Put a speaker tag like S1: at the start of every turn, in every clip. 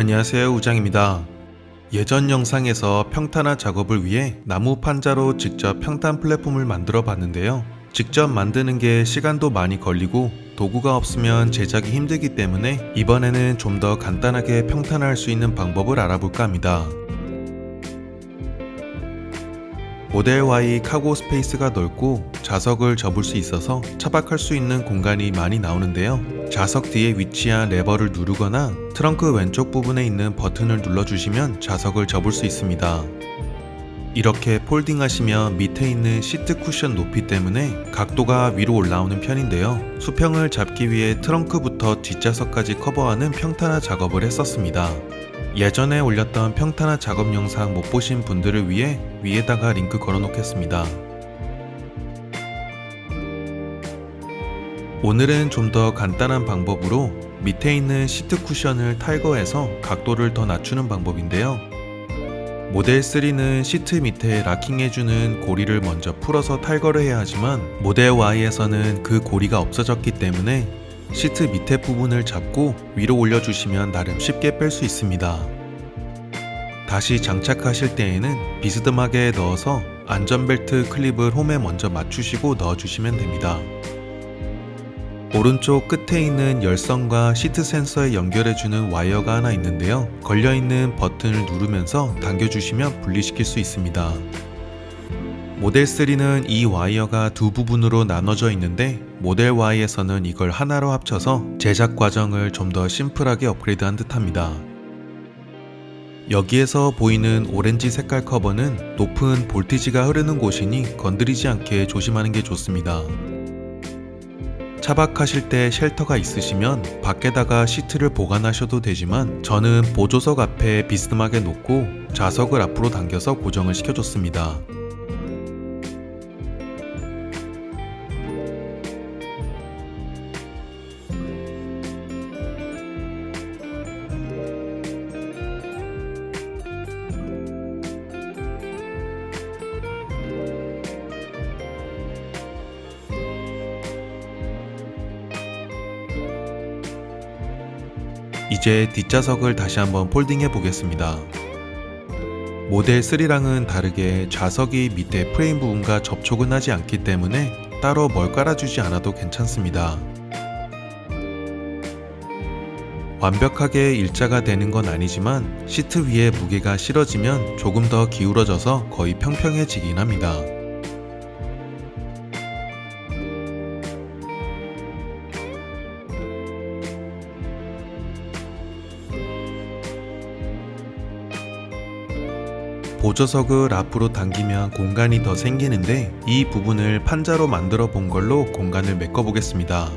S1: 안녕하세요 우장입니다. 예전 영상에서 평탄화 작업을 위해 나무 판자로 직접 평탄 플랫폼을 만들어 봤는데요. 직접 만드는 게 시간도 많이 걸리고 도구가 없으면 제작이 힘들기 때문에 이번에는 좀 더 간단하게 평탄화할 수 있는 방법을 알아볼까 합니다. 모델 Y 카고 스페이스가 넓고 좌석을 접을 수 있어서 차박할 수 있는 공간이 많이 나오는데요. 좌석 뒤에 위치한 레버를 누르거나 트렁크 왼쪽 부분에 있는 버튼을 눌러주시면 좌석을 접을 수 있습니다. 이렇게 폴딩하시면 밑에 있는 시트 쿠션 높이 때문에 각도가 위로 올라오는 편인데요. 수평을 잡기 위해 트렁크부터 뒷좌석까지 커버하는 평탄화 작업을 했었습니다. 예전에 올렸던 평탄화 작업 영상 못 보신 분들을 위해 위에다가 링크 걸어 놓겠습니다. 오늘은 좀 더 간단한 방법으로 밑에 있는 시트 쿠션을 탈거해서 각도를 더 낮추는 방법인데요. 모델 3는 시트 밑에 락킹해주는 고리를 먼저 풀어서 탈거를 해야 하지만 모델 Y에서는 그 고리가 없어졌기 때문에 시트 밑에 부분을 잡고 위로 올려주시면 나름 쉽게 뺄 수 있습니다. 다시 장착하실 때에는 비스듬하게 넣어서 안전벨트 클립을 홈에 먼저 맞추시고 넣어주시면 됩니다. 오른쪽 끝에 있는 열선과 시트 센서에 연결해주는 와이어가 하나 있는데요. 걸려있는 버튼을 누르면서 당겨주시면 분리시킬 수 있습니다. 모델 3는 이 와이어가 두 부분으로 나눠져 있는데 모델 Y에서는 이걸 하나로 합쳐서 제작 과정을 좀 더 심플하게 업그레이드한 듯합니다. 여기에서 보이는 오렌지 색깔 커버는 높은 볼티지가 흐르는 곳이니 건드리지 않게 조심하는 게 좋습니다. 차박하실 때 쉘터가 있으시면 밖에다가 시트를 보관하셔도 되지만 저는 보조석 앞에 비스듬하게 놓고 좌석을 앞으로 당겨서 고정을 시켜줬습니다. 이제 뒷좌석을 다시 한번 폴딩해 보겠습니다. 모델 3랑은 다르게 좌석이 밑에 프레임 부분과 접촉은 하지 않기 때문에 따로 뭘 깔아주지 않아도 괜찮습니다. 완벽하게 일자가 되는 건 아니지만 시트 위에 무게가 실어지면 조금 더 기울어져서 거의 평평해지긴 합니다. 보조석을 앞으로 당기면 공간이 더 생기는데 이 부분을 판자로 만들어 본 걸로 공간을 메꿔 보겠습니다.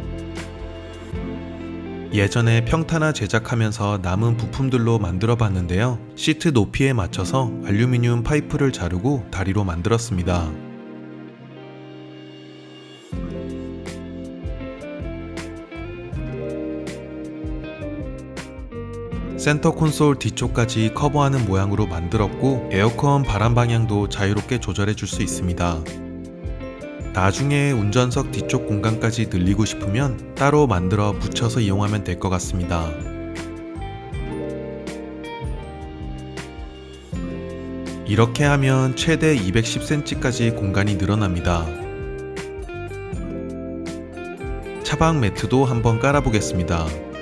S1: 예전에 평탄화 제작하면서 남은 부품들로 만들어 봤는데요. 시트 높이에 맞춰서 알루미늄 파이프를 자르고 다리로 만들었습니다. 센터 콘솔 뒤쪽까지 커버하는 모양으로 만들었고 에어컨 바람 방향도 자유롭게 조절해 줄 수 있습니다. 나중에 운전석 뒤쪽 공간까지 늘리고 싶으면 따로 만들어 붙여서 이용하면 될 것 같습니다. 이렇게 하면 최대 210cm까지 공간이 늘어납니다. 차박 매트도 한번 깔아보겠습니다.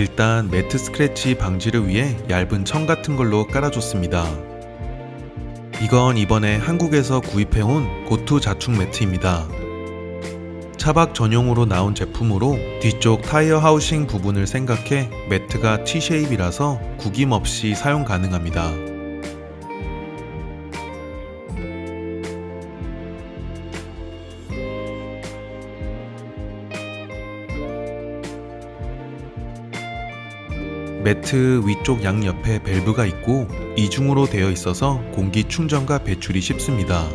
S1: 일단 매트 스크래치 방지를 위해 얇은 청 같은 걸로 깔아줬습니다. 이건 이번에 한국에서 구입해온 고투 자축 매트입니다. 차박 전용으로 나온 제품으로 뒤쪽 타이어 하우싱 부분을 생각해 매트가 T-쉐입이라서 구김 없이 사용 가능합니다. 매트 위쪽 양옆에 밸브가 있고 이중으로 되어 있어서 공기 충전과 배출이 쉽습니다.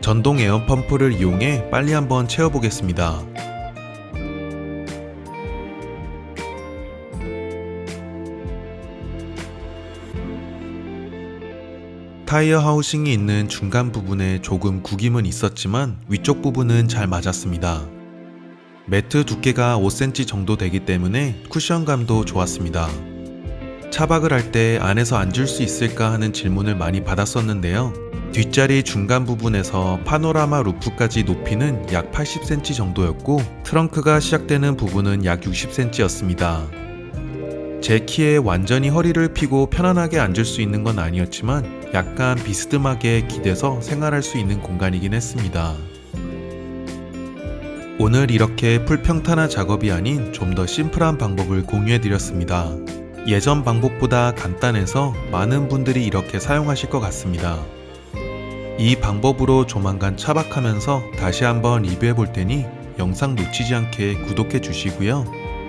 S1: 전동 에어 펌프를 이용해 빨리 한번 채워보겠습니다. 타이어 하우싱이 있는 중간 부분에 조금 구김은 있었지만 위쪽 부분은 잘 맞았습니다. 매트 두께가 5cm 정도 되기 때문에 쿠션감도 좋았습니다. 차박을 할 때 안에서 앉을 수 있을까 하는 질문을 많이 받았었는데요. 뒷자리 중간 부분에서 파노라마 루프까지 높이는 약 80cm 정도였고 트렁크가 시작되는 부분은 약 60cm였습니다. 제 키에 완전히 허리를 펴고 편안하게 앉을 수 있는 건 아니었지만 약간 비스듬하게 기대서 생활할 수 있는 공간이긴 했습니다. 오늘 이렇게 풀평탄화 작업이 아닌 좀 더 심플한 방법을 공유해 드렸습니다. 예전 방법보다 간단해서 많은 분들이 이렇게 사용하실 것 같습니다. 이 방법으로 조만간 차박하면서 다시 한번 리뷰해 볼 테니 영상 놓치지 않게 구독해 주시고요.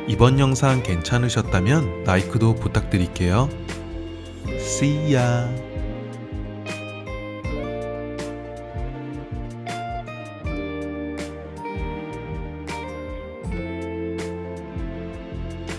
S1: 이번 영상 괜찮으셨다면 라이크도 부탁드릴게요. See ya!